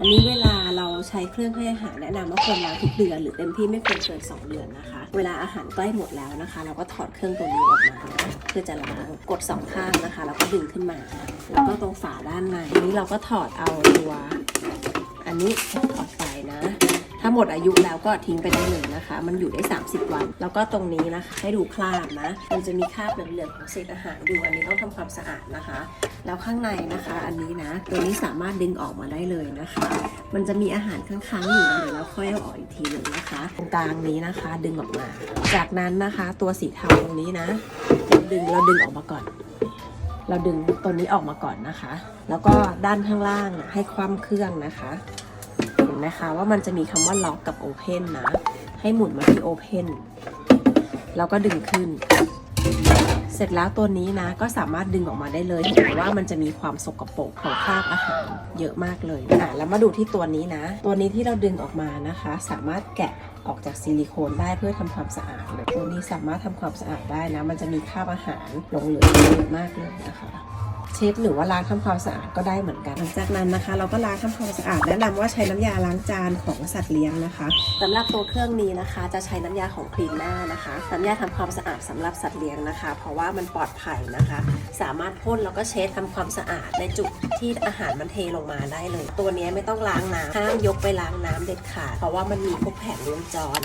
อันนี้เวลาเราใช้เครื่องให้อาหารแนะนำว่าควรล้างทุกเดือนหรือเต็มที่ไม่ควรเกิน2เดือนนะคะ เวลาอาหารใกล้หมดแล้วนะคะ เราก็ถอดเครื่องตัวนี้ออกมาเพื่อจะล้างกดสองข้างนะคะแล้วก็ดึงขึ้นมา แล้วก็ตรงฝาด้านในอันนี้เราก็ถอดเอาตัวอันนี้ออกาหมดอายุแล้วก็ทิ้งไปได้เลยนะคะ มันอยู่ได้ 30 วัน แล้วก็ตรงนี้นะคะ ให้ดูคราบนะ มันจะมีคราบเหลืองๆของเศษอาหารอยู่อันนี้ต้องทำความสะอาดนะคะ แล้วข้างในนะคะ อันนี้นะ ตัวนี้สามารถดึงออกมาได้เลยนะคะ มันจะมีอาหารค้างๆอยู่เดี๋ยวเราค่อยเอาออกอีกทีหนึ่งนะคะตรงกลางนี้นะคะ ดึงออกมา จากนั้นนะคะ ตัวสีเทาตรงนี้นะเราดึงเราดึงออกมาก่อนเราดึงตัวนี้ออกมาก่อนนะคะ แล้วก็ด้านข้างล่างให้คว่ำเครื่องนะคะ นไหมคะ ว่ามันจะมีคำว่าล็อกกับ Open นะ ให้หมุนมาที่ Open แล้วก็ดึงขึ้น เสร็จแล้วตัวนี้นะ ก็สามารถดึงออกมาได้เลยเห็นว่ามันจะมีความสกปรกของคราบอาหารเยอะมากเลยอะแล้วมาดูที่ตัวนี้นะ ตัวนี้ที่เราดึงออกมานะคะ สามารถแกะออกจากซิลิโคนได้เพื่อทำความสะอาดเลยตัวนี้สามารถทำความสะอาดได้นะ มันจะมีคราบอาหารหลงเหลือเยอะมากเลยนะคะ เช็ดหรือว่าล้างทำความสะอาดก็ได้เหมือนกัน หลังจากนั้นนะคะ เราก็ล้างทำความสะอาดแนะนำว่าใช้น้ำยาล้างจานของสัตว์เลี้ยงนะคะสำหรับตัวเครื่องนี้นะคะ จะใช้น้ำยาของคลีนน่านะคะน้ำยาทำความสะอาดสำหรับสัตว์เลี้ยงนะคะ เพราะว่ามันปลอดภัยนะคะ สามารถพ่นแล้วก็เช็ดทำความสะอาดในจุดที่อาหารมันเทลงมาได้เลย ตัวนี้ไม่ต้องล้างน้ำห้ามยกไปล้างน้ำเด็ดขาดเพราะว่ามันมีพวกแผงวงจร